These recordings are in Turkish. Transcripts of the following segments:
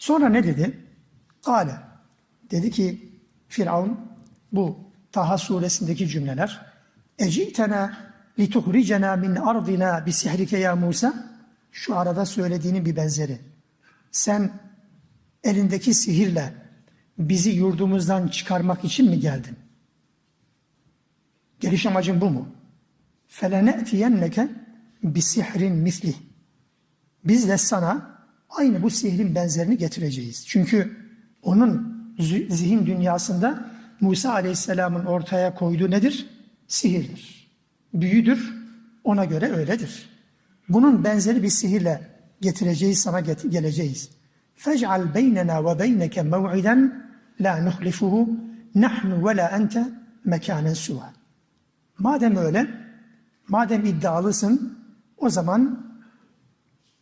Sonra ne dedi? Kale. Dedi ki Firavun bu Taha suresindeki cümleler. Ecitena lituhricena min ardina bi sihrike ya Musa. Şu arada söylediğinin bir benzeri. Sen elindeki sihirle bizi yurdumuzdan çıkarmak için mi geldin? Geliş amacın bu mu? فَلَنَأْتِيَنَّكَ بِسِحْرٍ mislih. Biz de sana Aynı bu sihrin benzerini getireceğiz. Çünkü onun zihin dünyasında Musa Aleyhisselam'ın ortaya koyduğu nedir? Sihirdir. Büyüdür, ona göre öyledir. Bunun benzeri bir sihirle getireceğiz sana get- geleceğiz. Fec'al beynena ve beyneke mev'iden la nuhlifuhu nahnu ve la ente mekanen suva. Madem öyle, madem iddialısın, o zaman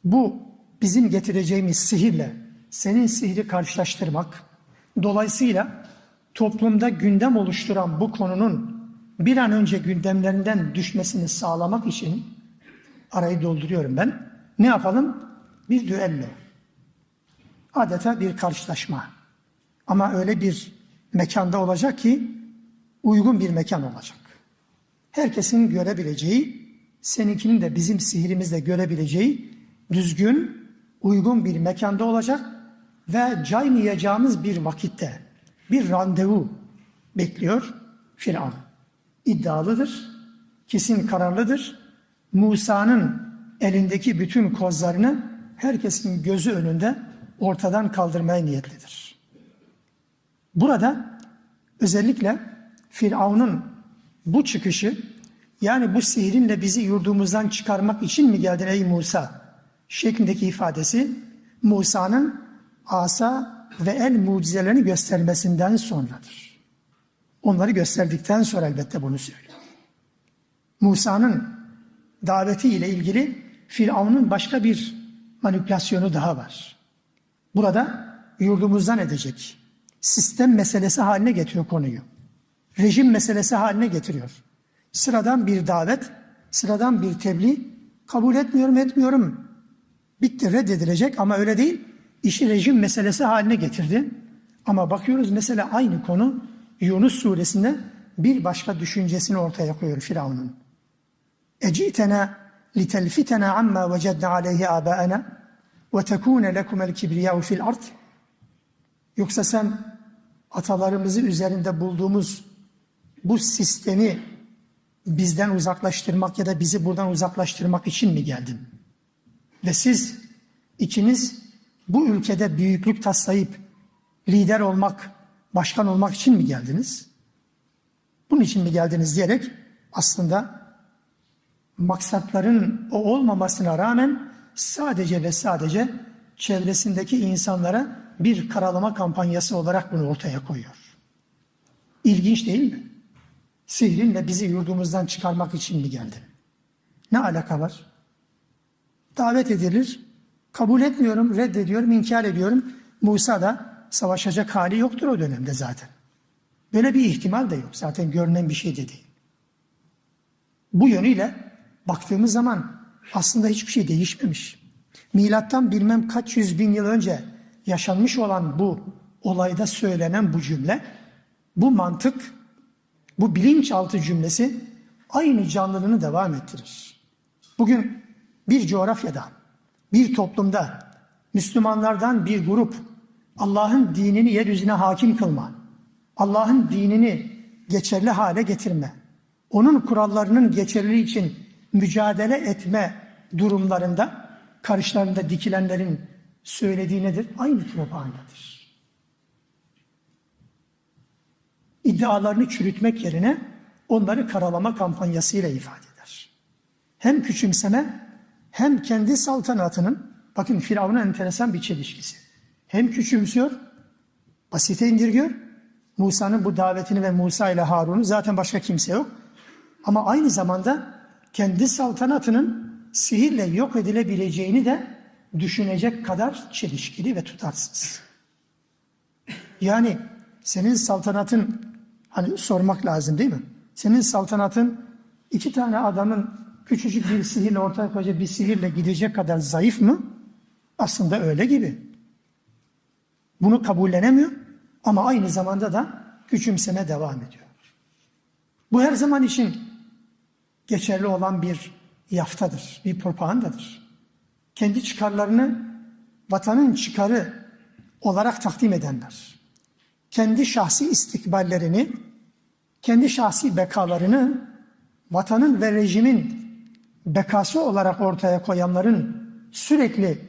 bu bizim getireceğimiz sihirle senin sihri karşılaştırmak, dolayısıyla toplumda gündem oluşturan bu konunun bir an önce gündemlerinden düşmesini sağlamak için arayı dolduruyorum ben. Ne yapalım? Bir düello. Adeta bir karşılaşma. Ama öyle bir mekanda olacak ki uygun bir mekan olacak. Herkesin görebileceği, seninkinin de bizim sihrimizle görebileceği düzgün, uygun bir mekanda olacak ve caymayacağımız bir vakitte bir randevu bekliyor Firavun. İddialıdır, kesin kararlıdır. Musa'nın elindeki bütün kozlarını herkesin gözü önünde ortadan kaldırmaya niyetlidir. Burada özellikle Firavun'un bu çıkışı yani bu sihrinle bizi yurdumuzdan çıkarmak için mi geldin ey Musa? Şeklindeki ifadesi Musa'nın asa ve el mucizelerini göstermesinden sonradır. Onları gösterdikten sonra elbette bunu söylüyor. Musa'nın daveti ile ilgili Firavun'un başka bir manipülasyonu daha var. Burada yurdumuzdan edecek. Sistem meselesi haline getiriyor konuyu. Rejim meselesi haline getiriyor. Sıradan bir davet, sıradan bir tebliğ kabul etmiyorum etmiyorum. Bitti reddedilecek ama öyle değil. İşi rejim meselesi haline getirdi. Ama bakıyoruz mesela aynı konu Yunus suresinde bir başka düşüncesini ortaya koyuyor Firavun'un. Ecitena litelfitena amma vecedna aleyhi abaana ve tekune lekumel kibriyau fil ard. Yoksa sen atalarımızı üzerinde bulduğumuz bu sistemi bizden uzaklaştırmak ya da bizi buradan uzaklaştırmak için mi geldin? Ve siz ikiniz bu ülkede büyüklük taslayıp lider olmak, başkan olmak için mi geldiniz? Bunun için mi geldiniz diyerek aslında maksatların o olmamasına rağmen sadece ve sadece çevresindeki insanlara bir karalama kampanyası olarak bunu ortaya koyuyor. İlginç değil mi? Sihrinle bizi yurdumuzdan çıkarmak için mi geldin? Ne alaka var? Davet edilir, kabul etmiyorum, reddediyorum, inkar ediyorum. Musa da savaşacak hali yoktur o dönemde zaten. Böyle bir ihtimal de yok. Zaten görünen bir şey de değil. Bu yönüyle baktığımız zaman aslında hiçbir şey değişmemiş. Milattan bilmem kaç yüz bin yıl önce yaşanmış olan bu olayda söylenen bu cümle, bu mantık, bu bilinçaltı cümlesi aynı canlılığını devam ettirir. Bugün bir coğrafyada, bir toplumda Müslümanlardan bir grup Allah'ın dinini yeryüzüne hakim kılma, Allah'ın dinini geçerli hale getirme, onun kurallarının geçerliliği için mücadele etme durumlarında karşılarında dikilenlerin söylediği nedir? Aynı propagandadır. İddialarını çürütmek yerine onları karalama kampanyasıyla ifade eder. Hem küçümseme hem kendi saltanatının, bakın Firavun'un enteresan bir çelişkisi. Hem küçümsüyor, basite indirgiyor, Musa'nın bu davetini ve Musa ile Harun'u zaten başka kimse yok. Ama aynı zamanda kendi saltanatının sihirle yok edilebileceğini de düşünecek kadar çelişkili ve tutarsız. Yani senin saltanatın hani sormak lazım değil mi? Senin saltanatın iki tane adamın küçücük bir sihirle ortaya koyacak bir sihirle gidecek kadar zayıf mı? Aslında öyle gibi. Bunu kabullenemiyor ama aynı zamanda da küçümseme devam ediyor. Bu her zaman için geçerli olan bir yaftadır, bir propagandadır. Kendi çıkarlarını vatanın çıkarı olarak takdim edenler, kendi şahsi istikballerini, kendi şahsi bekalarını vatanın ve rejimin bekası olarak ortaya koyanların sürekli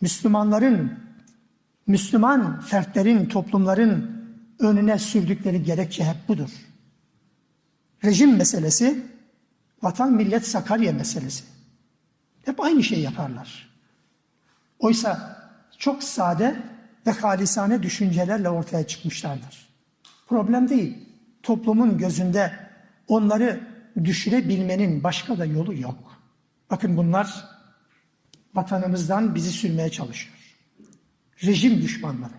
Müslümanların, Müslüman fertlerin, toplumların önüne sürdükleri gerekçe hep budur. Rejim meselesi, vatan millet Sakarya meselesi. Hep aynı şey yaparlar. Oysa çok sade ve halisane düşüncelerle ortaya çıkmışlardır. Problem değil. Toplumun gözünde onları düşürebilmenin başka da yolu yok. Bakın bunlar vatanımızdan bizi sürmeye çalışıyor. Rejim düşmanları.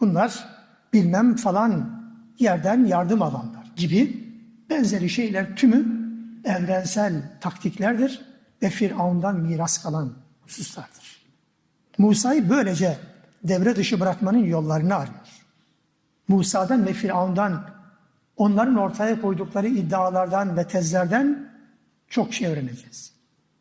Bunlar bilmem falan yerden yardım alanlar gibi benzeri şeyler tümü evrensel taktiklerdir ve Firavun'dan miras kalan hususlardır. Musa'yı böylece devre dışı bırakmanın yollarını arıyor. Musa'dan ve Firavun'dan onların ortaya koydukları iddialardan ve tezlerden çok şey öğreneceğiz.